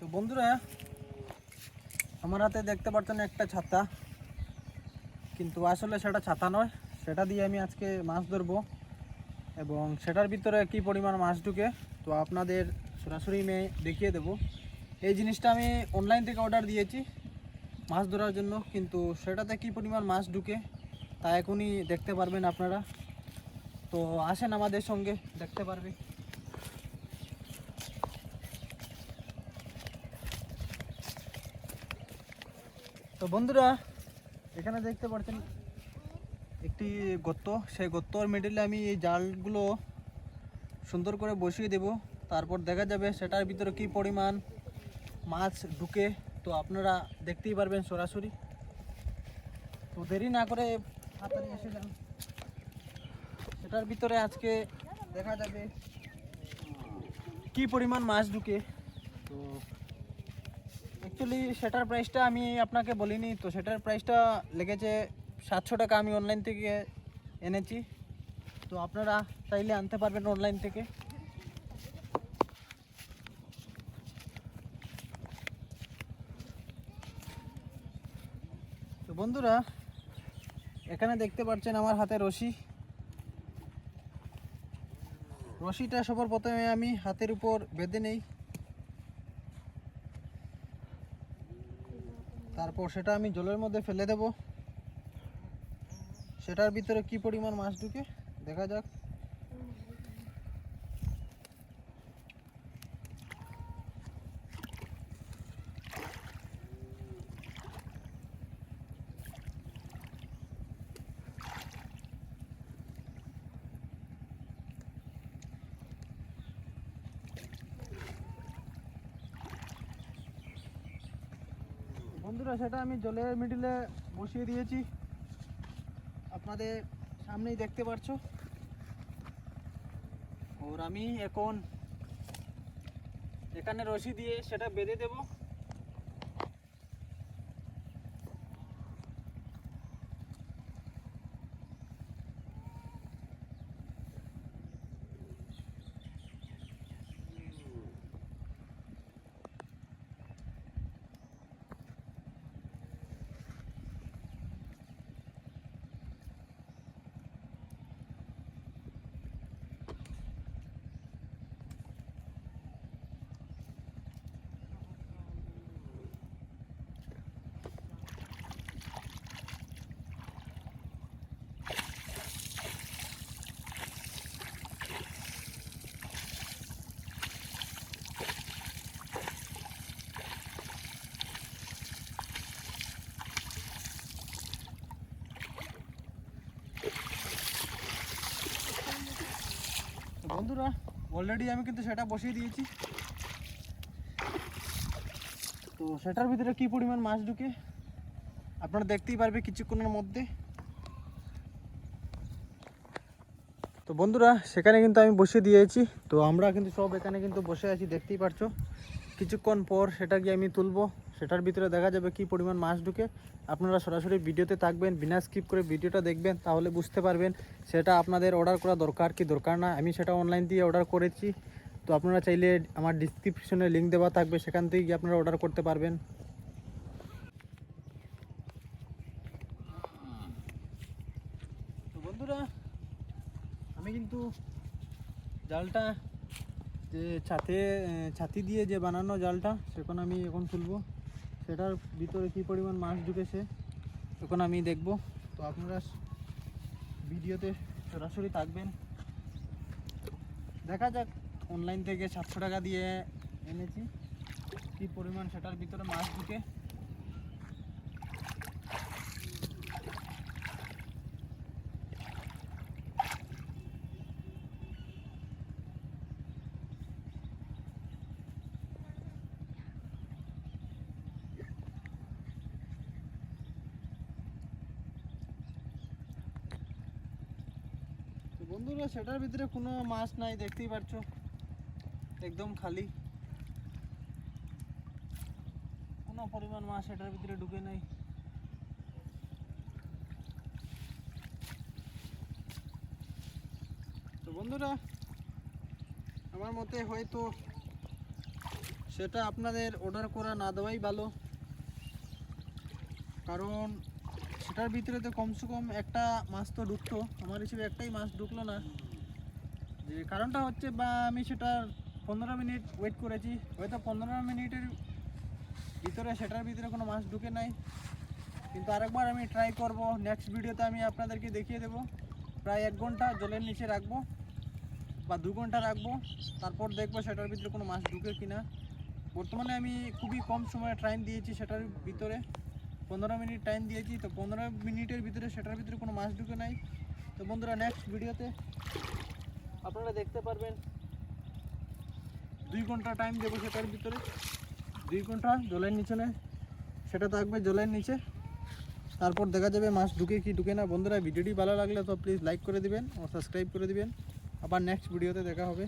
তো বন্ধুরা, আমার হাতে দেখতে পাচ্ছেন একটা ছাতা। কিন্তু আসলে সেটা ছাতা নয়, সেটা দিয়ে আমি আজকে মাছ ধরবো এবং সেটার ভিতরে কি পরিমাণ মাছ ঢুকে তো আপনাদের সরাসরি আমি দেখিয়ে দেব। এই জিনিসটা আমি অনলাইন থেকে অর্ডার দিয়েছি মাছ ধরার জন্য, কিন্তু সেটাতে কি পরিমাণ মাছ ঢুকে তা এখনই দেখতে পারবেন আপনারা। তো আসেন আমাদের সঙ্গে, দেখতে পারবে। তো বন্ধুরা, এখানে দেখতে পাচ্ছেন একটি গর্ত। সেই গর্তর মিডিলে আমি এই জালগুলো সুন্দর করে বসিয়ে দেব। তারপর দেখা যাবে সেটার ভিতরে কি পরিমাণ মাছ ঢুকে। তো আপনারা দেখতেই পারবেন সরাসরি। তো দেরি না করে তাড়াতাড়ি এসে যান। সেটার ভিতরে আজকে দেখা যাবে কি পরিমাণ মাছ ঢুকে। তো অ্যাকচুয়ালি সেটার প্রাইসটা আমি আপনাকে বলিনি, তো সেটার প্রাইসটা লেগেছে সাতশো টাকা আমি অনলাইন থেকে এনেছি। তো আপনারা চাইলে আনতে পারবেন অনলাইন থেকে। তো বন্ধুরা, এখানে দেখতে পাচ্ছেন আমার হাতে রশি। রশিটা সবার প্রথমে আমি হাতের উপর বেঁধে নেই। তারপর সেটা আমি জলের মধ্যে ফেলে দেব। সেটার ভিতরে কি পরিমাণ মাছ ঢুকে, দেখা যাক। বন্ধুরা, সেটা আমি জলের মিডিলে বসিয়ে দিয়েছি। আপনাদের সামনেই দেখতে পাচ্ছ ওর আমি এখন এখানে রশি দিয়ে সেটা বেঁধে দেব তো বন্ধুরা অলরেডি আমি কিন্তু সেটা বসিয়ে দিয়েছি। তো সেটার ভিতরে কি পরিমাণ মাছ ঢুকে, আপনারা দেখতেই পারবে কিছুক্ষণের মধ্যে। তো বন্ধুরা, সেখানে কিন্তু আমি বসিয়ে দিয়েছি। তো আমরা কিন্তু সব এখানে কিন্তু বসে আছি, দেখতেই পারছ। কিছুক্ষণ পর সেটা গিয়ে আমি তুলবো। সেটার ভিতরে দেখা যাবে কি পরিমাণ মাছ ঢুকে। আপনারা সরাসরি ভিডিওতে থাকবেন, বিনা স্কিপ করে ভিডিওটা দেখবেন, তাহলে বুঝতে পারবেন সেটা আপনাদের অর্ডার করা দরকার কি দরকার না। আমি সেটা অনলাইন দিয়ে অর্ডার করেছি। তো আপনারা চাইলে আমার ডিসক্রিপশনে লিঙ্ক দেওয়া থাকবে, সেখান থেকে গিয়ে আপনারা অর্ডার করতে পারবেন। বন্ধুরা, আমি কিন্তু জালটা যে ছাতে ছাতি দিয়ে যে বানানো জালটা, সেখন আমি এখন তুলবো। সেটার ভিতরে কি পরিমাণ মাছ ঢুকেছে তখন আমি দেখব। তো আপনারা ভিডিওতে সরাসরি থাকবেন। দেখা যাক অনলাইন থেকে সাতশো টাকা দিয়ে এনেছি। কি পরিমাণ সেটার ভিতরে মাছ ঢুকে। বন্ধুরা, সেটার ভিতরে কোনো মাছ নাই, দেখতেই পাচ্ছ। একদম খালি। কোনো পরিমাণ মাছ সেটার ভিতরে ঢুকে নাই। তো বন্ধুরা, আমার মতে হয়তো সেটা আপনাদের অর্ডার করা না দেওয়াই ভালো। কারণ সেটার ভিতরে তো কমসে কম একটা মাছ তো ঢুকতো। আমার হিসেবে একটাই মাছ ঢুকলো না। যে কারণটা হচ্ছে বা আমি সেটা পনেরো মিনিট ওয়েট করেছি। হয়তো পনেরো মিনিটের ভিতরে সেটার ভিতরে কোনো মাছ ঢুকে নাই। কিন্তু আরেকবার আমি ট্রাই করব। নেক্সট ভিডিওতে আমি আপনাদেরকে দেখিয়ে দেবো। প্রায় এক ঘণ্টা জলের নিচে রাখব বা দু ঘণ্টা রাখব। তারপর দেখব সেটার ভিতরে কোনো মাছ ঢুকে কিনা। বর্তমানে আমি খুবই কম সময়ে টাইম দিয়েছি সেটার ভিতরে। পনেরো মিনিট টাইম দিয়েছি, তো পনেরো মিনিটের ভিতরে সেটার ভিতরে কোনো মাছ ঢুকে নাই। তো বন্ধুরা নেক্সট ভিডিওতে আপনারা দেখতে পারবেন দুই ঘণ্টা টাইম দেবো সেটার ভিতরে। দুই ঘণ্টা জলের নিচে সেটা থাকবে জলের নিচে। তারপর দেখা যাবে মাছ ঢুকে কি ঢুকে না। বন্ধুরা ভিডিওটি ভালো লাগলে তো প্লিজ লাইক করে দিবেন ও সাবস্ক্রাইব করে দিবেন। আবার নেক্সট ভিডিওতে দেখা হবে।